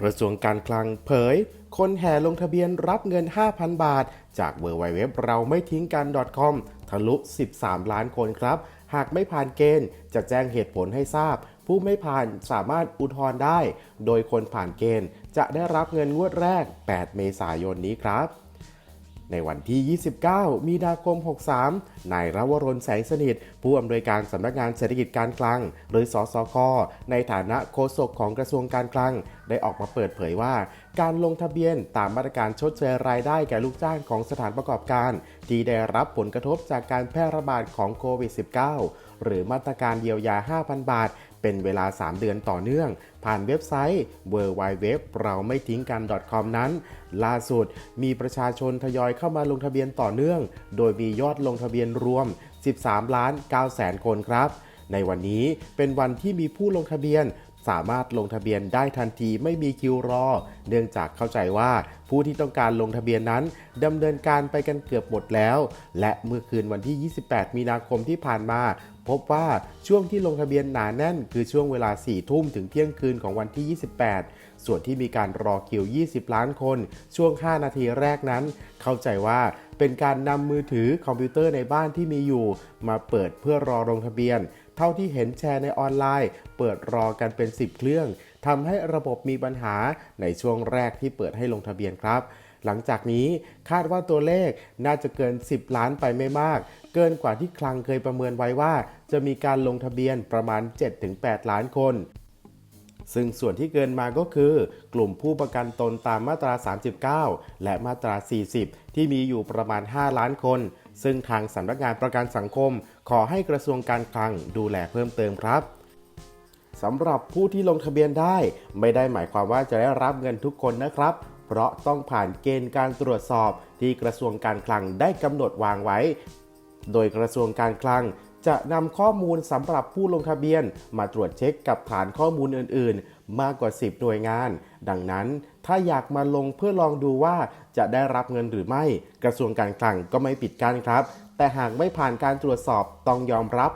กระทรวงการคลังเผย คนแห่ลงทะเบียนรับเงิน 5,000 บาท จากเวอร์ไวเว็บเราไม่ทิ้งกัน .com ทะลุ 13 ล้านคนครับ หากไม่ผ่านเกณฑ์จะแจ้งเหตุผลให้ทราบ ผู้ไม่ผ่านสามารถอุทธรณ์ได้ โดยคนผ่านเกณฑ์จะได้รับเงินงวดแรก 8 เมษายนนี้ครับ ในวันที่ 29 มีนาคม 63 นายรวรนแสงสนิท ผู้อำนวยการสำนักงานเศรษฐกิจการคลังหรือสสค ในฐานะโฆษกของกระทรวงการคลังได้ออกมาเปิดเผยว่า การลงทะเบียนตามมาตรการชดเชยรายได้แก่ลูกจ้างของสถานประกอบการ ที่ได้รับผลกระทบจากการแพร่ระบาดของโควิด -19 หรือมาตรการเยียวยา 5,000 บาท เป็นเวลา 3 เดือนต่อเนื่อง ผ่านเว็บไซต์ w w w เราไม่ทิ้งกัน .com นั้น ล่าสุดมีประชาชนทยอยเข้ามาลงทะเบียนต่อเนื่อง โดยมียอดลงทะเบียนรวม 13 ล้าน9แสนคนครับ ในวันนี้เป็นวันที่มีผู้ลงทะเบียนสามารถลงทะเบียนได้ทันทีไม่มีคิวรอ เนื่องจากเข้าใจว่าผู้ที่ต้องการลงทะเบียนนั้นดำเนินการไปกันเกือบหมดแล้ว และเมื่อคืนวันที่ 28 มีนาคมที่ผ่านมา พบว่าช่วงที่ลงทะเบียนหนาแน่น คือช่วงเวลา 4 ทุ่มถึงเที่ยงคืนของวันที่ 28 ส่วนที่มีการรอคิว 20 ล้านคน ช่วง 5 นาทีแรกนั้น เข้าใจว่าเป็นการนำมือถือคอมพิวเตอร์ในบ้านที่มีอยู่ มาเปิดเพื่อรอลงทะเบียน เท่าที่เห็นแชร์ในออนไลน์ เปิดรอกันเป็น 10 เครื่องทำให้ระบบมีปัญหาในช่วงแรกที่เปิดให้ลงทะเบียนครับหลังจากนี้คาดว่าตัวเลขน่าจะเกิน 10 ล้านไปไม่มาก เกินกว่าที่คลังเคยประเมินไว้ว่า จะมีการลงทะเบียนประมาณ 7-8 ล้านคน ซึ่งส่วนที่เกินมาก็คือ กลุ่มผู้ประกันตนตามมาตรา 39 และมาตรา 40 ที่มีอยู่ประมาณ 5 ล้านคน ซึ่งทางสำนักงานประกันสังคม ขอให้กระทรวงการคลังดูแลเพิ่มเติมครับสำหรับผู้ที่ลงทะเบียนได้ ไม่ได้หมายความว่าจะได้รับเงินทุกคนนะครับ เพราะต้องผ่านเกณฑ์การตรวจสอบที่กระทรวงการคลังได้กำหนดวางไว้ โดยกระทรวงการคลังจะนำข้อมูลสำหรับผู้ลงทะเบียน มาตรวจเช็คกับฐานข้อมูลอื่น ๆ มากกว่า 10 หน่วยงาน ดังนั้นถ้าอยากมาลงเพื่อลองดูว่าจะได้รับเงินหรือไม่ กระทรวงการคลังก็ไม่ปิดกั้นครับ แต่หากไม่ผ่านการตรวจสอบต้องยอมรับ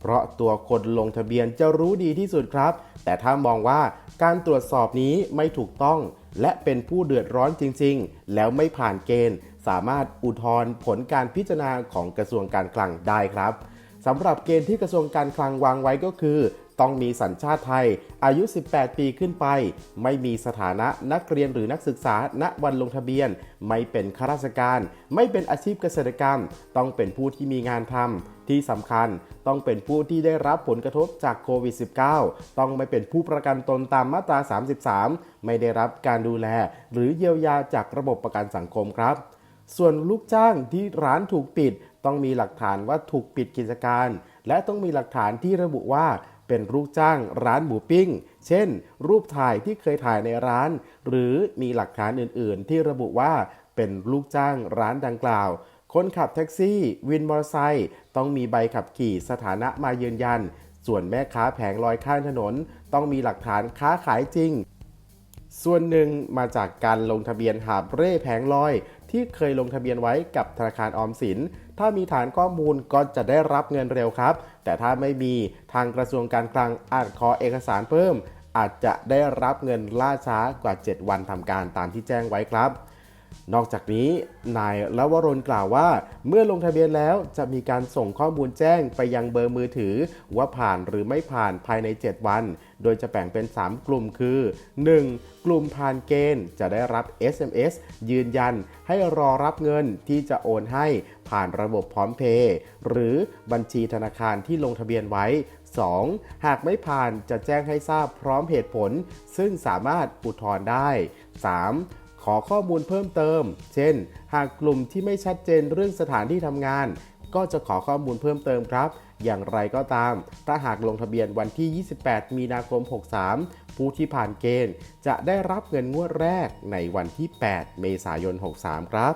เพราะตัวคนลงทะเบียนจะรู้ดีที่สุดครับ แต่ถ้ามองว่าการตรวจสอบนี้ไม่ถูกต้อง และเป็นผู้เดือดร้อนจริง ๆ แล้วไม่ผ่านเกณฑ์ สามารถอุทธรณ์ผลการพิจารณาของกระทรวงการคลังได้ครับสำหรับเกณฑ์ที่กระทรวงการคลังวางไว้ก็คือ ต้องมีสัญชาติไทย อายุ 18 ปีขึ้นไป ไม่มีสถานะนักเรียนหรือนักศึกษาณวันลงทะเบียน ไม่เป็นข้าราชการ ไม่เป็นอาชีพเกษตรกรรม ต้องเป็นผู้ที่มีงานทำที่สำคัญต้องเป็นผู้ที่ได้รับผลกระทบจากโควิด -19 ต้องไม่เป็นผู้ประกันตนตามมาตรา 33 ไม่ได้รับการดูแล หรือเยียวยาจากระบบประกันสังคมครับ ส่วนลูกจ้างที่ร้านถูกปิด ต้องมีหลักฐานว่าถูกปิดกิจการ และต้องมีหลักฐานที่ระบุว่า เป็นลูกจ้างร้านหมูปิ้ง เช่น รูปถ่ายที่เคยถ่ายในร้าน หรือมีหลักฐานอื่น ๆ ที่ระบุว่าเป็นลูกจ้างร้านดังกล่าว คนขับแท็กซี่ วินมอเตอร์ไซค์ต้องมีใบขับขี่สถานะมายืนยัน ส่วนแม่ค้าแผงลอยข้างถนน ต้องมีหลักฐานค้าขายจริงส่วนหนึ่งมาจากการลงทะเบียนหาบเร่แผงลอย ที่เคยลงทะเบียนไว้กับธนาคารออมสิน ถ้ามีฐานข้อมูลก็จะได้รับเงินเร็วครับ แต่ถ้าไม่มีทางกระทรวงการคลังอาจขอเอกสารเพิ่ม อาจจะได้รับเงินล่าช้ากว่า 7 วันทำการตามที่แจ้งไว้ครับ นอกจากนี้นายลวรนกล่าวว่า เมื่อลงทะเบียนแล้วจะมีการส่งข้อมูลแจ้งไปยังเบอร์มือถือ ว่าผ่านหรือไม่ผ่านภายใน 7 วัน โดยจะแบ่งเป็น 3 กลุ่มคือ 1. กลุ่มผ่านเกณฑ์จะได้รับ SMS ยืนยันให้รอรับเงินที่จะโอนให้ผ่านระบบพร้อมเพย์หรือบัญชีธนาคารที่ลงทะเบียนไว้ 2. หากไม่ผ่านจะแจ้งให้ทราบพร้อมเหตุผล ซึ่งสามารถอุทธรณ์ได้ 3. ขอข้อมูลเพิ่มเติม เช่น หากกลุ่มที่ไม่ชัดเจนเรื่องสถานที่ทำงาน ก็จะขอข้อมูลเพิ่มเติมครับ อย่างไรก็ตาม ถ้าหากลงทะเบียนวันที่ 28 มีนาคม 63 ผู้ที่ผ่านเกณฑ์ จะได้รับเงินงวดแรกในวันที่ 8 เมษายน 63 ครับ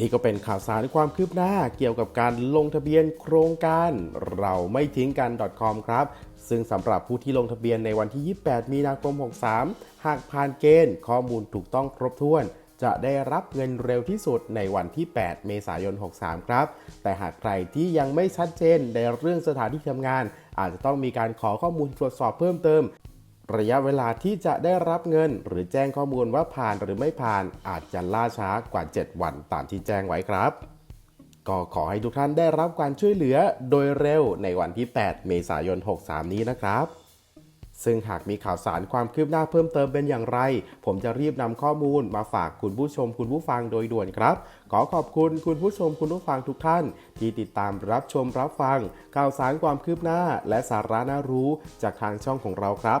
นี่ก็เป็นข่าวสารความคืบหน้าเกี่ยวกับการลงทะเบียนโครงการเราไม่ทิ้งกัน .com ครับ ซึ่งสำหรับผู้ที่ลงทะเบียนในวันที่ 28 มีนาคม 63 หากผ่านเกณฑ์ข้อมูลถูกต้องครบถ้วน จะได้รับเงินเร็วที่สุดในวันที่ 8 เมษายน 63 ครับ แต่หากใครที่ยังไม่ชัดเจนในเรื่องสถานที่ทำงาน อาจจะต้องมีการขอข้อมูลตรวจสอบเพิ่มเติม ระยะเวลาที่จะได้รับเงิน หรือแจ้งข้อมูลว่าผ่านหรือไม่ผ่านอาจจะล่าช้ากว่า 7 วันตามที่แจ้งไว้ครับ ก็ขอให้ทุกท่านได้รับการช่วยเหลือโดยเร็วในวันที่ 8 เมษายน 63 นี้นะครับ ซึ่งหากมีข่าวสารความคืบหน้าเพิ่มเติมเป็นอย่างไร ผมจะรีบนำข้อมูลมาฝากคุณผู้ชมคุณผู้ฟังโดยด่วนครับ ขอขอบคุณคุณผู้ชมคุณผู้ฟังทุกท่าน ที่ติดตามรับชมรับฟัง ข่าวสารความคืบหน้า และสาระน่ารู้จากทางช่องของเราครับ